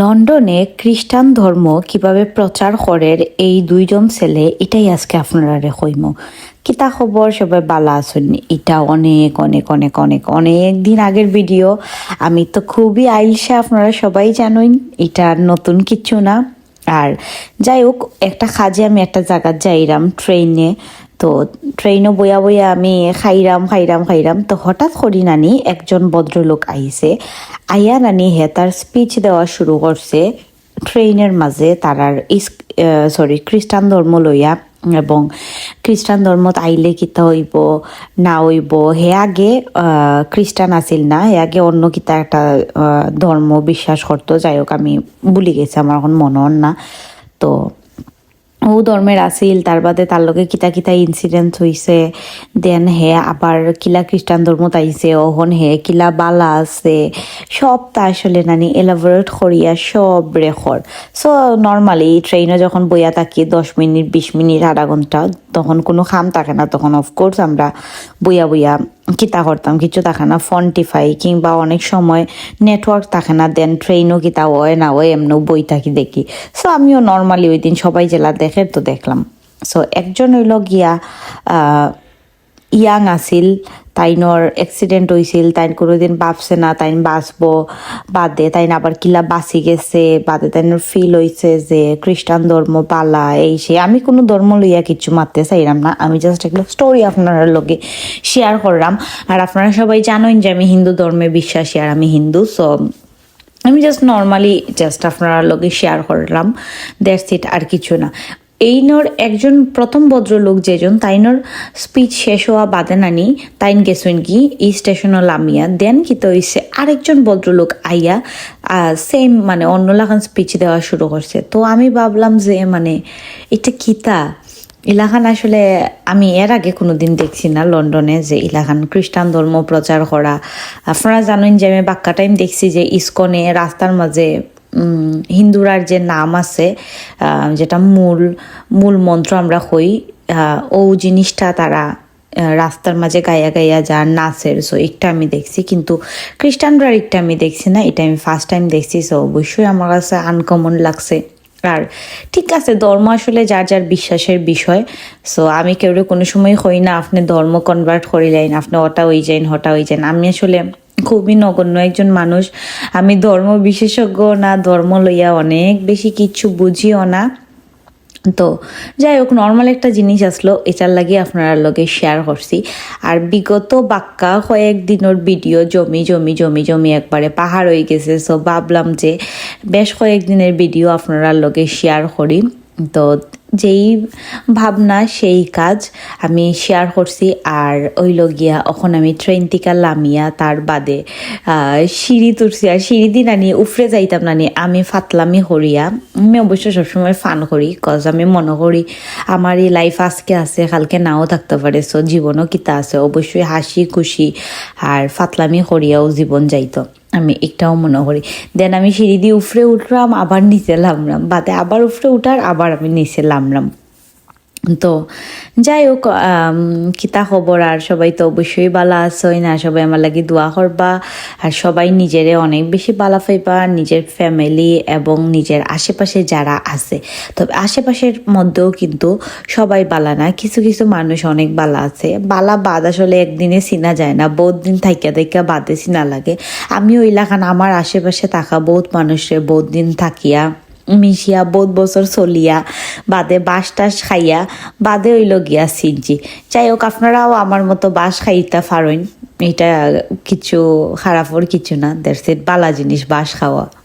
লন্ডনে খ্রিস্টান ধর্ম কীভাবে প্রচার করের এই দুইজন ছেলে, এটাই আজকে আপনারা কইম কিতা খবর সবাই বালা আছেন? এটা অনেক অনেক অনেক অনেক অনেক দিন আগের ভিডিও আমি তো খুবই আইলসে আপনারা সবাই জানেন এটা নতুন কিছু না। আর যাই হোক, একটা কাজে আমি একটা জায়গায় যাইরাম ট্রেনে তো ট্রেনও বইয়া বইয়া আমি খাইরাম খাইরাম খাইরাম। তো হঠাৎ করি নানি একজন ভদ্রলোক আইছে আইয়া নানি হে তার স্পিচ দেওয়া শুরু করছে। ট্রেনের মাঝে তারার ইস সরি খ্রিস্টান ধর্ম লইয়া এবং খ্রিস্টান ধর্মত আইলে কিতা হইব, না হইব, হে আগে খ্রিস্টান আছিল না, হে আগে অন্য কিতা একটা ধর্ম বিশ্বাস করতো। যাই হোক, আমি ভুলি গেছি, আমার এখন মনে হন না। তো ও ধর্মের আছিল তার বাদে তার লগে কিতা কিতা ইনসিডেন্ট হইছে দেন হে আবার কিলা খ্রিস্টান ধর্ম তাইছে ওহন হে কিলা বালা আছে। সব তা আসলে নানি এলাবোরেট করিয়া সব রেকর্ড সো নর্মালি ট্রেনে যখন বইয়া থাকি দশ মিনিট, বিশ মিনিট, আধা ঘণ্টা তখন কোনো খাম থাকে না। তখন অফকোর্স আমরা বইয়া বইয়া কিতা করতাম? কিছু থাকে না ফন্টিফাই কিংবা অনেক সময় নেটওয়ার্ক থাকে না দেন ট্রেনও কিতা হয় না হয়, এমনও বই থাকি দেখি। সো আমিও নর্মালি ওই দিন সবাই জেলা দেখে তো দেখলাম। সো একজন হইল গিয়া ইয়াং আছিল তাইনর অ্যাক্সিডেন্ট হয়েছিল তাইন কোনোদিন ভাবছে না, তাইন বাঁচবো, বাদে তাইন আবার কিলা বাঁচি গেছে, বাদে তাইনের ফিল হয়েছে যে খ্রিস্টান ধর্ম পালা, এই সে। আমি কোনো ধর্ম লইয়া কিছু মারতে চাইলাম না, আমি জাস্ট একটা স্টোরি আপনার লগে শেয়ার করলাম। আর আপনারা সবাই জানেন যে আমি হিন্দু ধর্মে বিশ্বাসী আর আমি হিন্দু সো আমি জাস্ট নর্মালি জাস্ট আপনার লগে শেয়ার করলাম দ্যাটস ইট আর কিছু না। এইনর একজন প্রথম ভদ্রলোক যেজন, তাইনর স্পিচ শেষ হওয়া বাদে নানি, তাইন গেছেন কি ই স্টেশনও লামিয়া। দেন কি তো হইছে আরেকজন ভদ্রলোক আইয়া সেম মানে অন্য লাখান স্পিচ দেওয়া শুরু করছে। তো আমি ভাবলাম যে মানে এটা কিতা ইলাখান আসলে আমি এর আগে কোনোদিন দেখছি না লন্ডনে যে ইলাখান খ্রিস্টান ধর্ম প্রচার করা। আপনারা জানেন যে আমি বাক্কা টাইম দেখছি যে ইস্কনে রাস্তার মাঝে হিন্দুরার যে নাম আছে যেটা মূল মূল মন্ত্র আমরা হই ও জিনিসটা তারা রাস্তার মাঝে গায়া গায়া যার নাচের সো একটা আমি দেখছি, কিন্তু খ্রিস্টানরা একটা আমি দেখছি না, এটা আমি ফার্স্ট টাইম দেখছি সো অবশ্যই আমার কাছে আনকমন লাগছে। আর ঠিক আছে, ধর্ম আসলে যার যার বিশ্বাসের বিষয় সো আমি কেউ কোনো সময় হই না, আপনি ধর্ম কনভার্ট করিলেন, আপনি ওটা ওই যাইন হটা ওই যাইন। আমি আসলে খুবই নগণ্য একজন মানুষ। আমি ধর্ম বিশেষজ্ঞ না, ধর্ম লইয়া অনেক বেশি কিচ্ছু বুঝিও না। তো যাই হোক নর্মাল একটা জিনিস আসলো, এটার লাগে আপনারা লগে শেয়ার করছি। আর বিগত বাক্কা কয়েক দিনের ভিডিও জমি জমি জমি জমি একবারে পাহাড় হয়ে গেছে। সো ভাবলাম যে বেশ কয়েকদিনের ভিডিও আপনারা লগে শেয়ার করি। তো যেই ভাবনা, সেই কাজ আমি শেয়ার করছি। আর ওই লগিয়া এখন আমি ট্রেন থেকে লামিয়া তার বাদে সিঁড়ি তুলছি। আর সিঁড়ি দিয়ে নানি উফরে যাইতাম নানি। আমি ফাতলামি হরিয়া আমি অবশ্য সবসময় ফান করি কজ আমি মনে করি আমার এই লাইফ আজকে আছে, কালকে নাও থাকতে পারে। সো জীবনও কিতা আছে। অবশ্যই হাসি খুশি আর ফাতলামি হরিয়াও জীবন যাইতো। আমি একটাও মনে করি। দেন আমি সিঁড়ি দিয়ে উফরে উঠলাম, আবার নিচে নামলাম। বাতে আবার উফরে উঠার, আবার আমি নিচে লামলাম তো যাই হোক আম, কিতা খবর আর সবাই তো অবশ্যই বালা আসই না সবাই আমার লাগি দোয়া করবা আর সবাই নিজেরে অনেক বেশি বালা পাইবা নিজের ফ্যামিলি এবং নিজের আশেপাশে যারা আছে। তবে আশেপাশের মধ্যেও কিন্তু সবাই বালা না কিছু কিছু মানুষ অনেক বালা আছে। বালা বাদ আসলে একদিনে চিনা যায় না বহুত দিন থাইকা থাইকা বাদে চিনা লাগে। আমিও এলাকান আমার আশেপাশে থাকা বহুত মানুষের বহুত দিন থাকিয়া মিশিয়া বহুত বছর চলিয়া, বাদে বাঁশ টাস খাইয়া, বাদে হইল গিয়া সিনজি। যাই হোক আপনারাও আমার মতো বাঁশ খাইতে পারেন। এটা কিছু, খারাপর কিছু না। দ্যাটস ইট বালা জিনিস, বাঁশ খাওয়া।